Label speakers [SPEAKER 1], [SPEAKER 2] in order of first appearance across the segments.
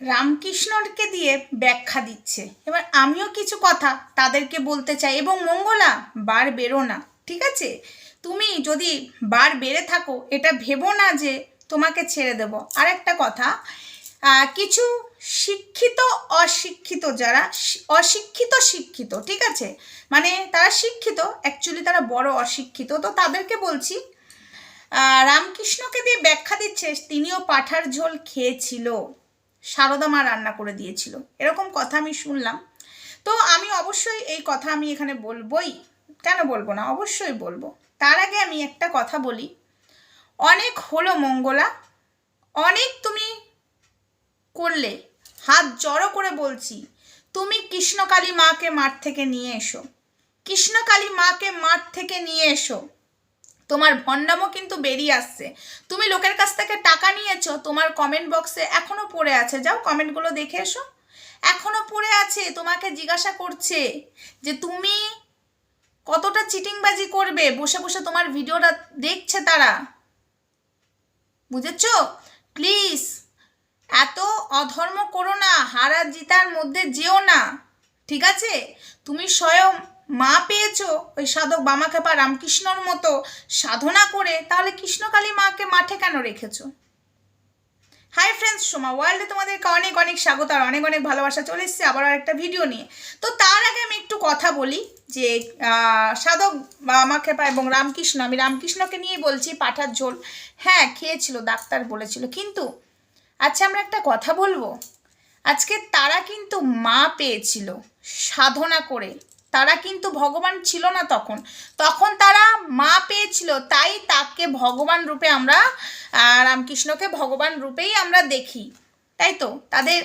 [SPEAKER 1] রামকৃষ্ণকে দিয়ে ব্যাখ্যা দিচ্ছে। এবার আমিও কিছু কথা তাদেরকে বলতে চাই। এবং মঙ্গলা, বার বেরো না, ঠিক আছে? তুমি যদি বার বেড়ে থাকো, এটা ভেবো না যে তোমাকে ছেড়ে দেব। আর একটা কথা কিছু শিক্ষিত, অশিক্ষিত যারা অশিক্ষিত শিক্ষিত, ঠিক আছে? মানে তারা শিক্ষিত অ্যাকচুয়ালি তারা বড় অশিক্ষিত। তো তাদেরকে বলছি রামকৃষ্ণকে দিয়ে ব্যাখ্যা দিচ্ছে, তিনিও পাঠার ঝোল খেয়েছিল। সারদা মা রান্না করে দিয়েছিল। এরকম কথা আমি শুনলাম। তো আমি অবশ্যই এই কথা আমি এখানে বলবোই। কেন বলব না? অবশ্যই বলব। তার আগে আমি একটা কথা বলি। অনেক হলো মঙ্গলা। অনেক তুমি করলে। হাত জড়ো করে বলছি, তুমি কৃষ্ণকালী মাকে মাঠ থেকে নিয়ে এসো। কৃষ্ণকালী মাকে মাঠ থেকে নিয়ে এসো। তোমার ভণ্ডামও কিন্তু বেরিয়ে আসছে। তুমি লোকের কাছ থেকে টাকা নিয়েছো, তোমার কমেন্ট বক্সে এখনও পড়ে আছে। যাও কমেন্টগুলো দেখে এসো। এখনও পড়ে আছে, তোমাকে জিজ্ঞাসা করছে যে তুমি কতটা চিটিংবাজি করবে? বসে বসে তোমার ভিডিওটা দেখছে তারা। বুঝেছ? প্লিজ এত অধর্ম করো না, হারা জিতার মধ্যে যেও না। ঠিক আছে? তুমি স্বয়ং মা পেয়েছ? ওই সাধক বামাখ্যাপা রামকৃষ্ণর মতো সাধনা করে তাহলে কৃষ্ণকালী মাকে মাঠে কেন রেখেছো? হাই ফ্রেন্ডস সোমা ওয়ার্ল্ডে তোমাদেরকে অনেক অনেক স্বাগত আর অনেক অনেক ভালোবাসা। চলে এসেছে আবার একটা ভিডিও নিয়ে। তো তার আগে আমি একটু কথা বলি যে সাধক বামাখ্যাপা এবং রামকৃষ্ণ, আমি রামকৃষ্ণকে নিয়ে বলছি, পাঠার ঝোল। হ্যাঁ খেয়েছিল, ডাক্তার বলেছিল। কিন্তু আচ্ছা আমরা একটা কথা বলব। আজকে তারা কিন্তু মা পেয়েছিল সাধনা করে। তারা কিন্তু ভগবান ছিল না তখন। তখন তারা মা পেয়েছিল, তাই তাকে ভগবান রূপে আমরা রামকৃষ্ণকে ভগবান রূপেই আমরা দেখি। তাই তো? তাদের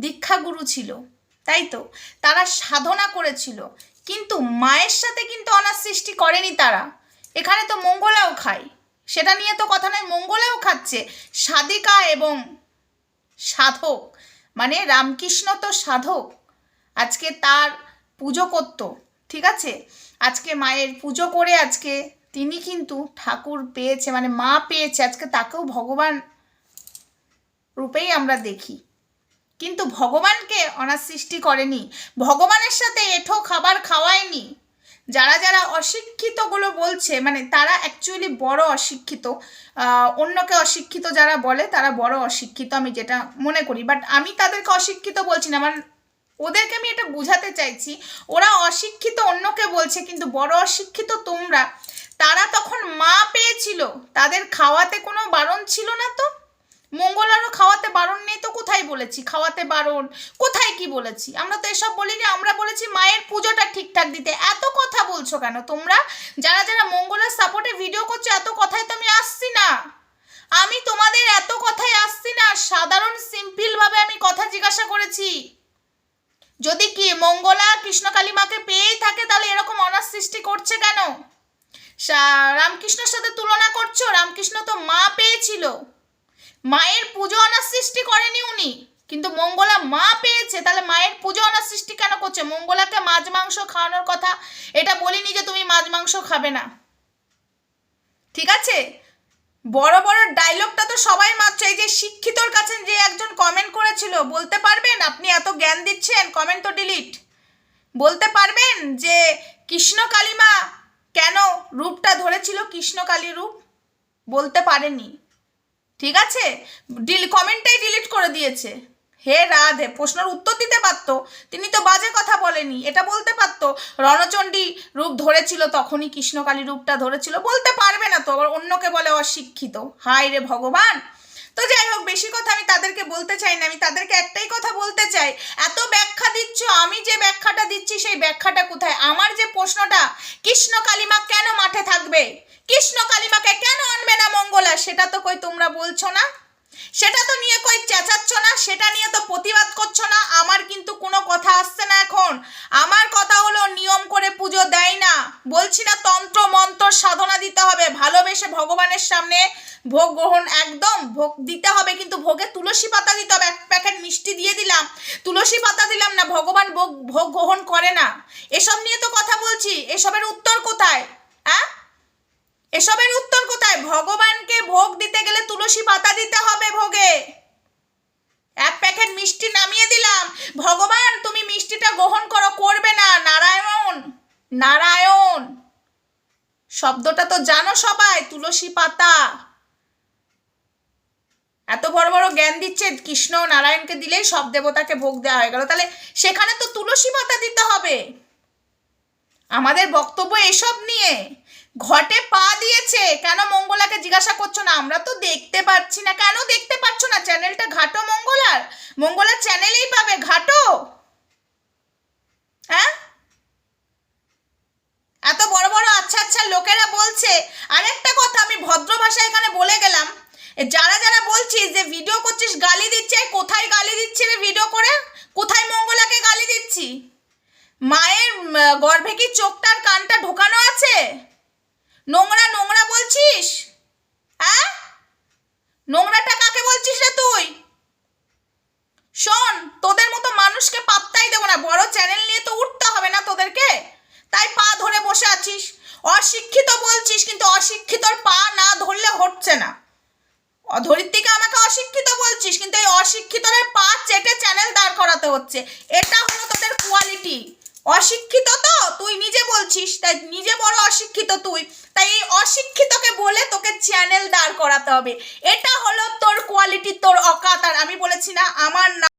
[SPEAKER 1] দীক্ষাগুরু ছিল। তাই তো? তারা সাধনা করেছিল। কিন্তু মায়ের সাথে কিন্তু অনার সৃষ্টি করেনি তারা। এখানে তো মঙ্গলাও খায়। সেটা নিয়ে তো কথা নয়, মঙ্গলাও খাচ্ছে। সাধিকা এবং সাধক। মানে রামকৃষ্ণ তো সাধক। আজকে তার পুজো করত, ঠিক আছে? আজকে মায়ের পুজো করে আজকে তিনি কিন্তু ঠাকুর পেয়েছে মানে মা পেয়েছে, আজকে তাকেও ভগবান রূপেই আমরা দেখি। কিন্তু ভগবানকে অনার সৃষ্টি করেনি, ভগবানের সাথে এঠো খাবার খাওয়ায়নি। যারা যারা অশিক্ষিতগুলো বলছে মানে তারা অ্যাকচুয়ালি বড় অশিক্ষিত অন্যকে অশিক্ষিত যারা বলে, তারা বড় অশিক্ষিত আমি যেটা মনে করি। বাট আমি তাদেরকে অশিক্ষিত বলছি না মানে ওদেরকে আমি এটা বোঝাতে চাইছি, ওরা অশিক্ষিত, অন্যকে বলছে, কিন্তু বড় অশিক্ষিত তোমরা? তারা তখন মা পেয়েছিল, তাদের খাওয়াতে কোনো বারণ ছিল না তো? মঙ্গল আরও খাওয়াতে বারণ নেই তো কোথায় বলেছি? খাওয়াতে বারণ, কোথায় কি বলেছি? আমরা তো এসব বলিনি, আমরা বলেছি মায়ের পুজোটা ঠিকঠাক দিতে। এত কথা বলছো কেন তোমরা? যারা যারা মঙ্গলার সাপোর্টে ভিডিও করছ, এত কথায় তো আমি আসছি না। আমি তোমাদের এত কথায় আসছি না, সাধারণ সিম্পল ভাবে আমি কথা জিজ্ঞাসা করেছি। যদি কি মঙ্গলা কৃষ্ণকালী মাকে পেয়েই থাকে, তাহলে এরকম অনার সৃষ্টি করছে কেন? রামকৃষ্ণের সাথে তুলনা করছ? রামকৃষ্ণ তো মা পেয়েছিল। মায়ের পুজো অনার সৃষ্টি করেনি উনি। কিন্তু মঙ্গলা মা পেয়েছে, তাহলে মায়ের পুজো অনার সৃষ্টি কেন করছে? মঙ্গলাকে মাছ মাংস খাওয়ানোর কথা, এটা বলিনি যে তুমি মাছ মাংস খাবে না। ঠিক আছে? বড় বড় ডায়লগটা তো সবাই মাত্র এই যে শিক্ষিতর কাছে যে একজন কমেন্ট করেছিল, বলতে পারবেন? আপনি এত জ্ঞান দিচ্ছেন কমেন্ট তো ডিলিট বলতে পারবেন যে কৃষ্ণ কালিমা কেন রূপটা ধরেছিল? কৃষ্ণ কালী রূপ? বলতে পারেনি। ঠিক আছে? ডিল কমেন্টটাই ডিলিট করে দিয়েছে। হে রাধে, প্রশ্নের উত্তর দিতে পারতো। তিনি তো বাজে কথা বলেনি, এটা বলতে পারতো। রণচণ্ডী রূপ ধরেছিল তখনই, কৃষ্ণকালী রূপটা ধরেছিল, বলতে পারবে না তো, আবার অন্যকে বলে অশিক্ষিত। হায় রে ভগবান! তো যাই হোক, বেশি কথা আমি তাদেরকে বলতে চাই না, আমি তাদেরকে একটাই কথা বলতে চাই। এত ব্যাখ্যা দিচ্ছ, আমি যে ব্যাখ্যাটা দিচ্ছি সেই ব্যাখ্যাটা কোথায়? আমার যে প্রশ্নটা, কৃষ্ণ কালিমা কেন মাঠে থাকবে? কৃষ্ণ কালিমাকে কেন আনবে না মঙ্গলা? সেটা তো কই তোমরা বলছো না সেটা তো নিয়ে কই চেঁচাচ্ছ না সেটা নিয়ে তো প্রতিবাদ করছ না আমার কিন্তু কোনো কথা আসছে না এখন আমার কথা হলো নিয়ম করে পুজো দেয় না বলছি না, তন্ত্র, মন্ত্র সাধনা দিতে হবে। ভালোবেসে ভগবানের সামনে ভোগ গ্রহণ একদম ভোগ দিতে হবে, কিন্তু ভোগে তুলসী পাতা দিতে হবে। এক প্যাকেট মিষ্টি দিয়ে দিলাম, তুলসী পাতা দিলাম না, ভগবান ভোগ ভোগ গ্রহণ করে না। এসব নিয়ে তো কথা বলছি, এসবের উত্তর কোথায়? হ্যাঁ এসবের উত্তর কোথায়? ভগবানকে ভোগ দিতে গেলে তুলসী পাতা দিতে হবে ভোগে। এক প্যাকেট মিষ্টি নামিয়ে দিলাম। ভগবান, তুমি মিষ্টিটা গ্রহণ করো, করবে না। নারায়ণ নারায়ণ। শব্দটা তো জানো সবাই, তুলসী পাতা। এত বড় বড় জ্ঞান দিচ্ছে কৃষ্ণ নারায়ণকে দিলেই সব দেবতাকে ভোগ দেওয়া হয়ে গেল। তাহলে সেখানে তো তুলসী পাতা দিতে হবে। আমাদের বক্তব্য এসব নিয়ে। ঘটে পা দিয়েছে। কেন মঙ্গলাকে জিজ্ঞাসা করছ না? আমরা তো দেখতে পাচ্ছি না। কেন দেখতে পাচ্ছ না? চ্যানেলটা ঘাটো মঙ্গলার। মঙ্গলার চ্যানেলেই পাবে। ঘাটো হ্যাঁ এত বড় বড় আচ্ছা আচ্ছা লোকেরা বলছে আরেকটা কথা আমি ভদ্র ভাষায় এখানে বলে গেলাম যারা যারা বলছিস যে ভিডিও করছিস, গালি দিচ্ছে, কোথায় গালি দিচ্ছে রে ভিডিও করে? কোথায় মঙ্গলাকে গালি দিচ্ছি? মায়ের গর্ভে কি চোখটার কানটা ঢোকানো আছে? নোংরা নোংরা বলছিস? হ্যাঁ নোংরাটা কাকে বলছিস রে তুই? শোন, তোদের মতো মানুষকে পাত্তাই দেবো না, বড় চ্যানেল নিয়ে তো উঠতে হবে না তোদেরকে? তাই পা ধরে বসে আছিস। অশিক্ষিত বলছিস, কিন্তু অশিক্ষিতর পা না ধরলে হচ্ছে না। অধরিত্রীকে আমাকে অশিক্ষিত বলছিস, কিন্তু এই অশিক্ষিতদের পা চেটে চ্যানেল দাঁড় করাতে হচ্ছে। এটা হলো তোদের কোয়ালিটি অশিক্ষিত তো, তুই নিজে বলছিস, তাই নিজে বড় অশিক্ষিত তুই। তাই এই অশিক্ষিতকে বলে তোকে চ্যানেল দাঁড় করাতে হবে। এটা হলো তোর কোয়ালিটি তোর অকাত। আর আমি বলেছি না, আমার না